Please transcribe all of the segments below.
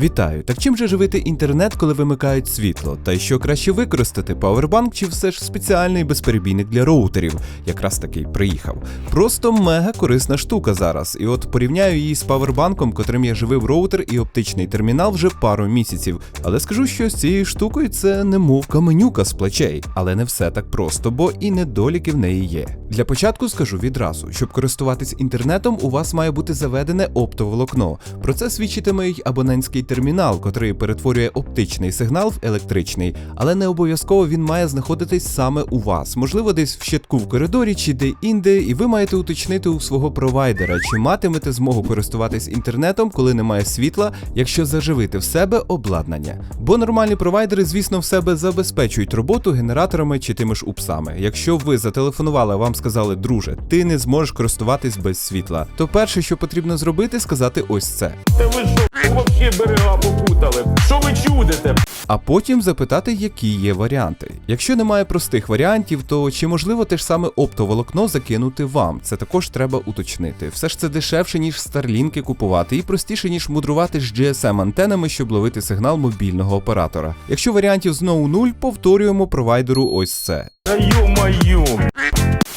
Вітаю! Так чим же живити інтернет, коли вимикають світло? Та й що краще використати павербанк чи все ж спеціальний безперебійник для роутерів? Якраз такий приїхав. Просто мега корисна штука зараз. І от порівняю її з павербанком, котрим я живив роутер і оптичний термінал вже пару місяців. Але скажу, що з цією штукою це немов каменюка з плечей. Але не все так просто, бо і недоліки в неї є. Для початку скажу відразу, щоб користуватись інтернетом, у вас має бути заведене оптоволокно. Про це свідчитиме й абонентський термінал, котрий перетворює оптичний сигнал в електричний, але не обов'язково він має знаходитись саме у вас. Можливо, десь в щитку в коридорі чи де-інде, і ви маєте уточнити у свого провайдера, чи матимете змогу користуватись інтернетом, коли немає світла, якщо заживити в себе обладнання. Бо нормальні провайдери, звісно, в себе забезпечують роботу генераторами чи тими ж упсами. Якщо ви зателефонували, вам сказали, друже, ти не зможеш користуватись без світла, то перше, що потрібно зробити, сказати ось це. Та ви що, вообще берега попутали? Що ви чудите? А потім запитати, які є варіанти. Якщо немає простих варіантів, то чи можливо те ж саме оптоволокно закинути вам? Це також треба уточнити. Все ж це дешевше, ніж старлінки купувати, і простіше, ніж мудрувати з GSM антенами, щоб ловити сигнал мобільного оператора. Якщо варіантів знову нуль, повторюємо провайдеру ось це. Ю-маю.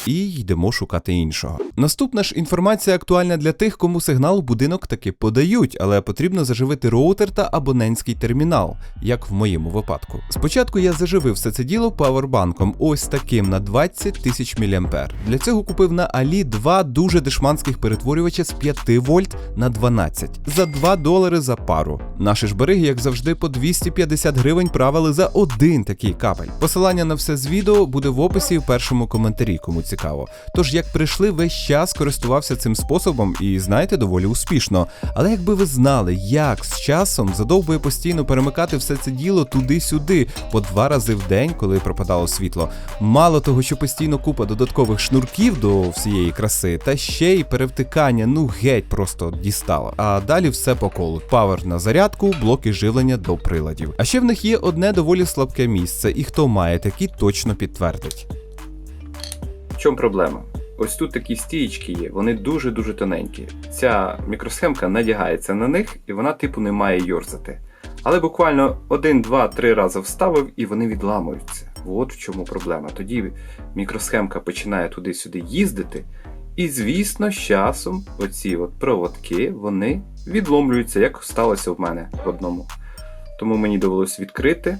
І йдемо шукати іншого. Наступна ж інформація актуальна для тих, кому сигнал будинок таки подають, але потрібно заживити роутер та абонентський термінал, як в моєму випадку. Спочатку я заживив все це діло павербанком, ось таким на 20 тисяч мА. Для цього купив на Алі два дуже дешманських перетворювача з 5 вольт на 12 за 2 долари за пару. Наші ж береги, як завжди, по 250 гривень правили за один такий кабель. Посилання на все з відео буде в описі в першому коментарі, кому цікаво. Тож, як прийшли, весь час користувався цим способом і знаєте, доволі успішно. Але якби ви знали, як з часом задовбує постійно перемикати все це діло туди-сюди, по два рази в день, коли пропадало світло. Мало того, що постійно купа додаткових шнурків до всієї краси, та ще й перевтикання, ну геть просто дістало. А далі все по колу: павер на зарядку, блоки живлення до приладів. А ще в них є одне доволі слабке місце, і хто має такі, точно підтвердить. Чому проблема? Ось тут такі стієчки є, вони дуже-дуже тоненькі. Ця мікросхемка надягається на них і вона типу не має йорзати. Але буквально один, два, три рази вставив і вони відламуються. От в чому проблема. Тоді мікросхемка починає туди-сюди їздити, і, звісно, з часом оці от проводки вони відломлюються, як сталося в мене в одному. Тому мені довелось відкрити.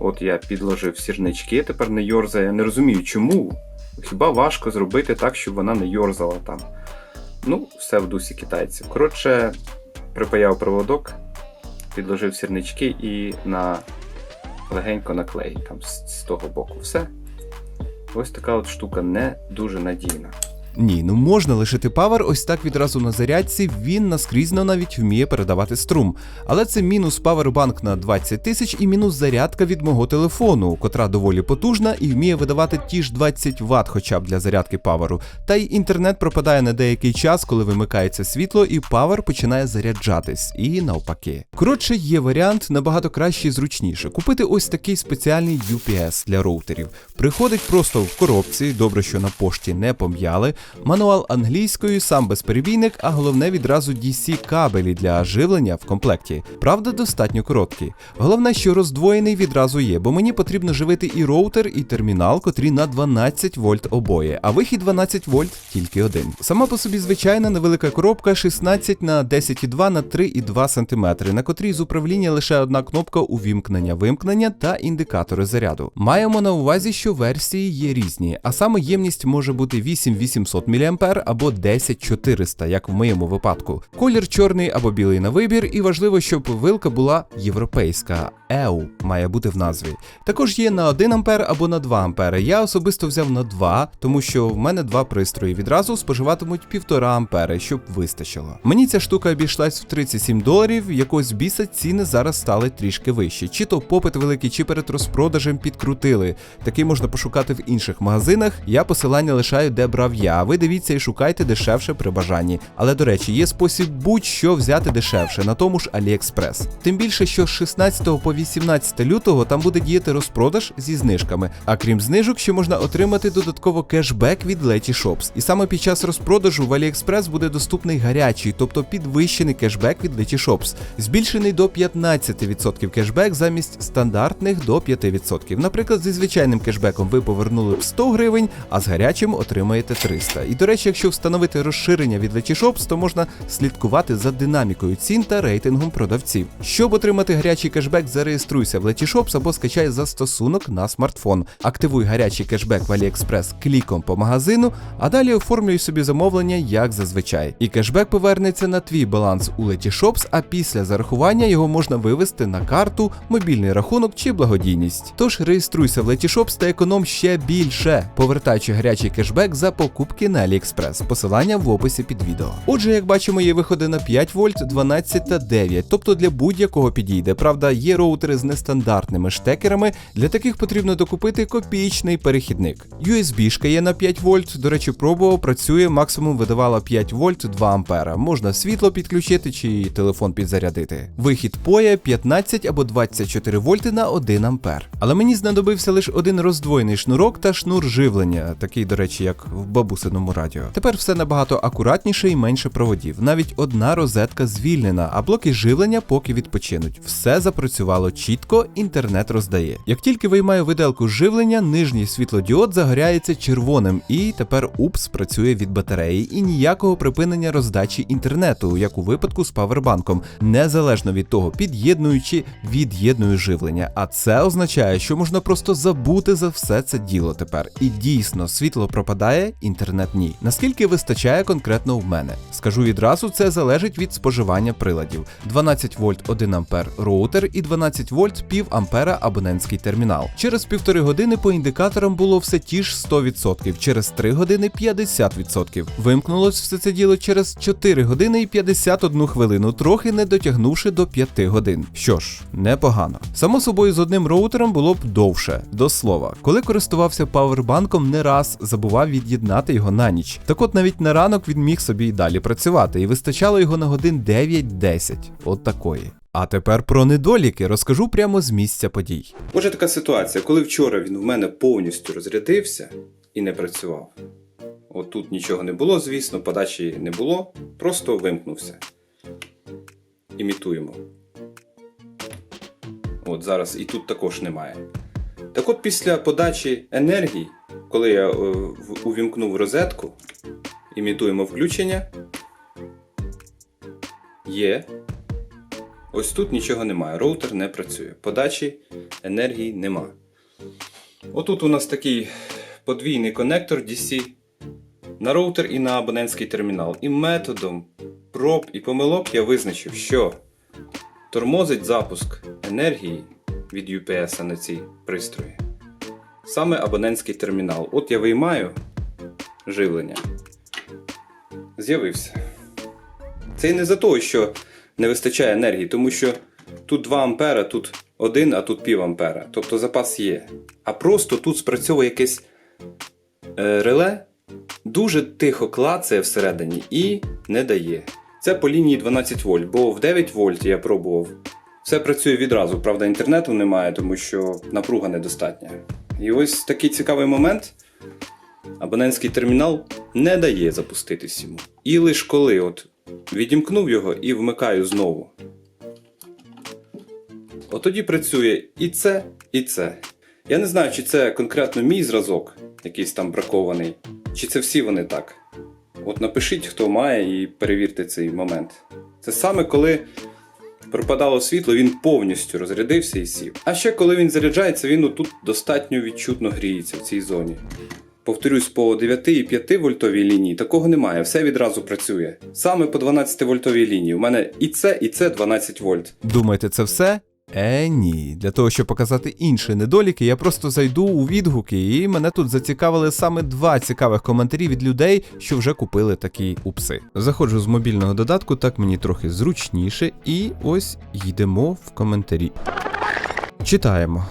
От я підложив сірнички, тепер не йорзає. Не розумію, чому. Хіба важко зробити так, щоб вона не йорзала там. Ну, все в дусі китайців. Коротше, припаяв проводок, підложив сірнички і на легенько наклей там з, з того боку. Все. Ось така от штука не дуже надійна. Ні, ну можна лишити павер ось так відразу на зарядці, він наскрізно навіть вміє передавати струм. Але це мінус павербанк на 20 тисяч і мінус зарядка від мого телефону, котра доволі потужна і вміє видавати ті ж 20 Вт хоча б для зарядки паверу. Та й інтернет пропадає на деякий час, коли вимикається світло, і павер починає заряджатись, і навпаки. Коротше, є варіант набагато краще і зручніше. Купити ось такий спеціальний UPS для роутерів. Приходить просто в коробці, добре, що на пошті не пом'яли. Мануал англійською, сам безперебійник, а головне відразу DC кабелі для живлення в комплекті. Правда, достатньо короткі. Головне, що роздвоєний відразу є, бо мені потрібно живити і роутер, і термінал, котрі на 12 вольт обоє, а вихід 12 вольт тільки один. Сама по собі звичайна невелика коробка 16 на 10,2 на 3,2 см, на котрій з управління лише одна кнопка увімкнення вимкнення та індикатори заряду. Маємо на увазі, що версії є різні, а саме ємність може бути 8800 мА або 10400, як в моєму випадку. Колір чорний або білий на вибір, і важливо, щоб вилка була європейська. EU має бути в назві. Також є на 1 А або на 2 А. Я особисто взяв на 2, тому що в мене два пристрої відразу споживатимуть 1,5 А, щоб вистачило. Мені ця штука обійшлась в 37 доларів, якось біса ціни зараз стали трішки вищі. Чи то попит великий, чи перед розпродажем підкрутили. Такий можна пошукати в інших магазинах. Я посилання лишаю, де брав я. А ви дивіться і шукайте дешевше при бажанні. Але до речі, є спосіб будь-що взяти дешевше на тому ж AliExpress. Тим більше, що з 16 по 18 лютого там буде діяти розпродаж зі знижками. А крім знижок, ще можна отримати додатково кешбек від Letyshops. І саме під час розпродажу в AliExpress буде доступний гарячий, тобто підвищений кешбек від Letyshops, збільшений до 15% кешбек замість стандартних до 5%. Наприклад, зі звичайним кешбеком ви повернули б 100 гривень, а з гарячим отримаєте 300. І до речі, якщо встановити розширення від Letyshops, то можна слідкувати за динамікою цін та рейтингом продавців. Щоб отримати гарячий кешбек, зареєструйся в Letyshops або скачай застосунок на смартфон. Активуй гарячий кешбек в AliExpress кліком по магазину, а далі оформлюй собі замовлення як зазвичай. І кешбек повернеться на твій баланс у Letyshops, а після зарахування його можна вивести на карту, мобільний рахунок чи благодійність. Тож реєструйся в Letyshops та економ ще більше, повертаючи гарячий кешбек за покупки на AliExpress. Посилання в описі під відео. Отже, як бачимо, є виходи на 5 вольт, 12 та 9, тобто для будь-якого підійде. Правда, є роутери з нестандартними штекерами. Для таких потрібно докупити копійчний перехідник. USB-шка є на 5 вольт. До речі, пробував, працює, максимум видавала 5 вольт 2 ампера. Можна світло підключити чи телефон підзарядити. Вихід поя 15 або 24 вольти на 1 ампер. Але мені знадобився лише один роздвоєний шнурок та шнур живлення, такий, до речі, як в бабусиному радіо. Тепер все набагато акуратніше і менше проводів. Навіть одна розетка звільнена, а блоки живлення поки відпочинуть. Все запрацювало чітко, інтернет роздає. Як тільки виймаю виделку живлення, нижній світлодіод загоряється червоним, і тепер УПС працює від батареї і ніякого припинення роздачі інтернету, як у випадку з павербанком, незалежно від того, під'єдную чи від'єдную живлення. А це означає, що можна просто забути за все це діло тепер. І дійсно, світло пропадає, інтернет ні. Наскільки вистачає конкретно в мене? Скажу відразу, це залежить від споживання приладів: 12 вольт 1 ампер роутер і 12 вольт пів ампера абонентський термінал. Через півтори години по індикаторам було все ті ж 100%, через 3 години 50%. Вимкнулось все це діло через 4 години і 51 хвилину, трохи не дотягнувши до 5 годин. Що ж, непогано. Само собою, з одним роутером було б довше. До слова, коли користувався павербанком, не раз забував від'єднати його на ніч. Так от навіть на ранок він міг собі й далі працювати, і вистачало його на годин 9-10. От такої. А тепер про недоліки розкажу прямо з місця подій. Отже, така ситуація, коли вчора він в мене повністю розрядився і не працював. От тут нічого не було, звісно, подачі не було, просто вимкнувся. Імітуємо. От зараз і тут також немає. Так от після подачі енергії, коли я е, увімкнув розетку, імітуємо включення. Є. Ось тут нічого немає. Роутер не працює. Подачі енергії нема. Отут у нас такий подвійний конектор DC на роутер і на абонентський термінал. І методом проб і помилок я визначив, що тормозить запуск енергії від UPS на ці пристрої. Саме абонентський термінал. От я виймаю живлення. З'явився. Це не за того, що не вистачає енергії, тому що тут 2 ампера, тут 1, а тут пів ампера. Тобто запас є. А просто тут спрацьовує якесь е, реле, дуже тихо клацає всередині і не дає. Це по лінії 12 вольт, бо в 9 вольт я пробував. Все працює відразу, правда, інтернету немає, тому що напруга недостатня. І ось такий цікавий момент. Абонентський термінал не дає запуститись йому. І лише коли от відімкнув його і вмикаю знову. От тоді працює і це, і це. Я не знаю, чи це конкретно мій зразок, якийсь там бракований, чи це всі вони так. От напишіть, хто має, і перевірте цей момент. Це саме коли пропадало світло, він повністю розрядився і сів. А ще коли він заряджається, він тут достатньо відчутно гріється в цій зоні. Повторюсь, по 9 і 5 вольтовій лінії такого немає, все відразу працює. Саме по 12 вольтовій лінії. У мене і це, і це 12 вольт. Думаєте, це все? Е, ні. Для того, щоб показати інші недоліки, я просто зайду у відгуки, і мене тут зацікавили саме два цікавих коментарі від людей, що вже купили такі упси. Заходжу з мобільного додатку, так мені трохи зручніше, і ось йдемо в коментарі. Читаємо.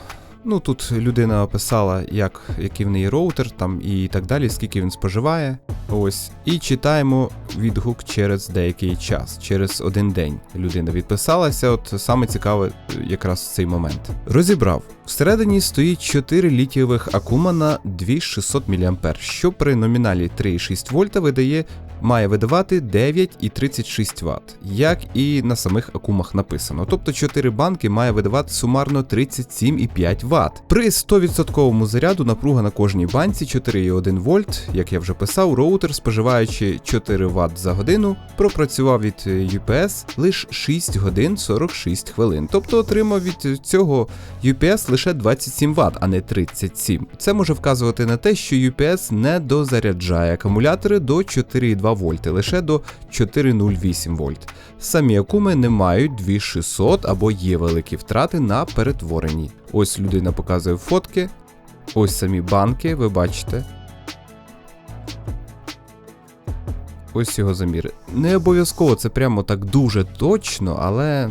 Ну тут людина описала, як, який в неї роутер там і так далі, скільки він споживає. Ось. І читаємо відгук через деякий час, через один день. Людина відписалася. От саме цікаве е, якраз цей момент. Розібрав. Всередині стоїть 4 літієвих акума на 2600 мА, що при номіналі 3,6 вольта видає має видавати 9,36 Вт, як і на самих акумах написано. Тобто 4 банки має видавати сумарно 37,5 Вт. При 100% заряду напруга на кожній банці 4,1 вольт, як я вже писав, роутер, споживаючи 4 Вт за годину, пропрацював від е, UPS лише 6 годин 46 хвилин. Тобто отримав від цього UPS лише 27 Вт, а не 37. Це може вказувати на те, що UPS не дозаряджає акумулятори до 4,2 вольти, лише до 4,08 вольт. Самі акуми не мають 2600 або є великі втрати на перетворенні. Ось людина показує фотки. Ось самі банки, ви бачите. Ось його заміри. Не обов'язково це прямо так дуже точно, але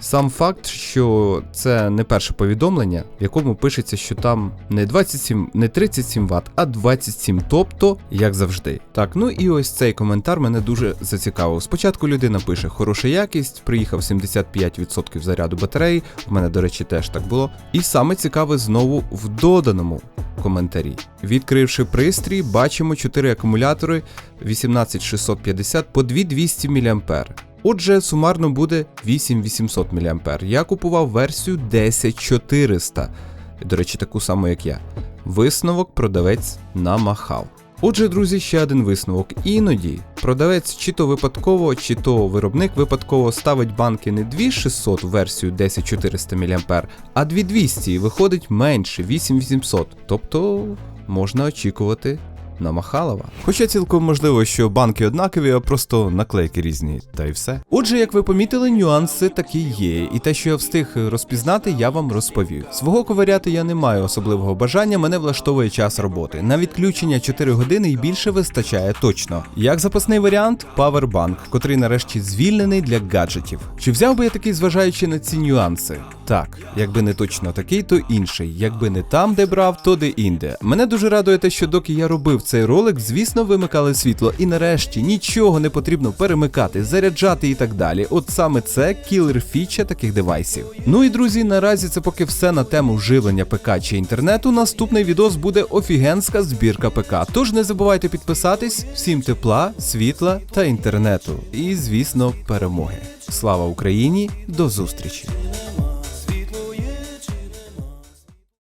сам факт, що це не перше повідомлення, в якому пишеться, що там не 27, не 37 Вт, а 27, тобто, як завжди. Так, ну і ось цей коментар мене дуже зацікавив. Спочатку людина пише: хороша якість, приїхав 75% заряду батареї. В мене, до речі, теж так було. І саме цікаве знову в доданому коментарі. Відкривши пристрій, бачимо 4 акумулятори 18650 по 2200 мА. Отже, сумарно буде 8800 мА. Я купував версію 10400. До речі, таку саму, як я. Висновок продавець намахав. Отже, друзі, ще один висновок. Іноді продавець чи то випадково, чи то виробник випадково ставить банки не 2600 версію 10400 мА, а 2200 і виходить менше 8800. Тобто можна очікувати на Махалова. Хоча цілком можливо, що банки однакові, а просто наклейки різні, та й все. Отже, як ви помітили, нюанси такі є, і те, що я встиг розпізнати, я вам розповів. Свого ковиряти я не маю особливого бажання, мене влаштовує час роботи. На відключення 4 години і більше вистачає точно. Як запасний варіант, Powerbank, котрий нарешті звільнений для гаджетів. Чи взяв би я такий, зважаючи на ці нюанси? Так, якби не точно такий, то інший. Якби не там, де брав, то де інде. Мене дуже радує те, що доки я робив цей ролик, звісно, вимикали світло, і нарешті нічого не потрібно перемикати, заряджати і так далі. От саме це кілер фіча таких девайсів. Ну і друзі, наразі це поки все на тему вживлення ПК чи інтернету. Наступний відос буде офігенська збірка ПК. Тож не забувайте підписатись, всім тепла, світла та інтернету. І, звісно, перемоги. Слава Україні! До зустрічі!